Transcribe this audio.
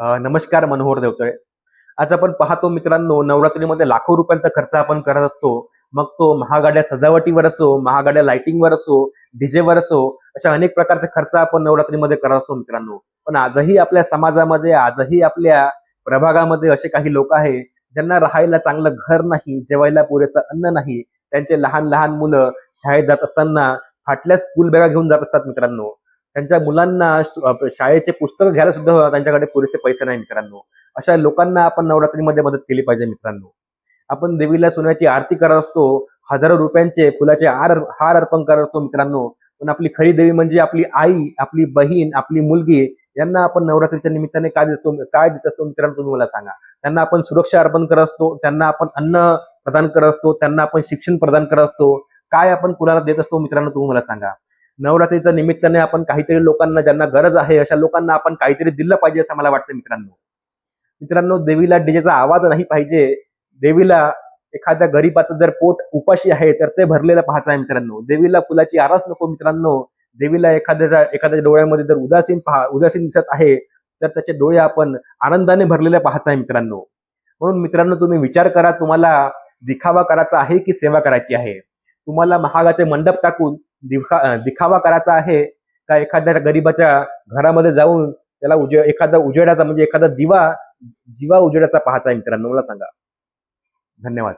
नमस्कार मनोहर देवतळे. आज आपण पाहतो मित्रांनो नवरात्रीमध्ये लाखो रुपयांचा खर्च आपण करत असतो. मग तो महागाड्या सजावटीवर असो महागाड्या लाइटिंगवर असो डीजेवर असो अशा अनेक प्रकारचे खर्च आपण नवरात्रीमध्ये करत असतो मित्रांनो. पण आजही आपल्या समाजामध्ये आजही आपल्या प्रभागामध्ये असे काही लोक आहे ज्यांना राहायला चांगलं घर नाही जेवायला पुरेसं अन्न नाही त्यांचे लहान लहान मुलं शाळेत जात असताना फाटल्या स्कूल बॅगा घेऊन जात असतात मित्रांनो. त्यांच्या मुलांना शाळेचे पुस्तक घ्यायला सुद्धा त्यांच्याकडे पुरेसे पैसे नाही मित्रांनो. अशा लोकांना आपण नवरात्रीमध्ये मदत केली पाहिजे मित्रांनो. आपण देवीला सोन्याची आरती करत असतो. हजारो रुपयांचे फुलाचे हार हार अर्पण करत असतो मित्रांनो. पण आपली खरी देवी म्हणजे आपली आई आपली बहीण आपली मुलगी यांना आपण नवरात्रीच्या निमित्ताने काय देतो काय देत असतो मित्रांनो तुम्ही मला सांगा. त्यांना आपण सुरक्षा अर्पण करत असतो. त्यांना आपण अन्न प्रदान करत असतो. त्यांना आपण शिक्षण प्रदान करत असतो. काय आपण कुणाला देत असतो मित्रांनो तुम्ही मला सांगा. नवरात्रीच्या निमित्ताने आपण काहीतरी लोकांना ज्यांना गरज आहे अशा लोकांना आपण काहीतरी दिलं पाहिजे असं मला वाटतं मित्रांनो. मित्रांनो देवीला डीजेचा आवाज नाही पाहिजे. देवीला एखाद्या गरीबाचं जर पोट उपाशी आहे तर ते भरलेलं पाहायचं आहे मित्रांनो. देवीला फुलाची आरास नको मित्रांनो. देवीला एखाद्याच्या एखाद्या डोळ्यामध्ये जर उदासीन पहा उदासीन दिसत आहे तर त्याचे डोळे आपण आनंदाने भरलेले पाहायचं आहे मित्रांनो. म्हणून मित्रांनो तुम्ही विचार करा तुम्हाला दिखावा करायचा आहे की सेवा करायची आहे? तुम्हाला महागाचे मंडप टाकून दिखा दिखावा करायचा आहे का एखाद्या गरीबाच्या घरामध्ये जाऊन त्याला उजे एखादा उजेडाचा म्हणजे एखादा दिवा जीवा उजेडाचा पाहायचा मित्रांनो. मला सांगा. धन्यवाद.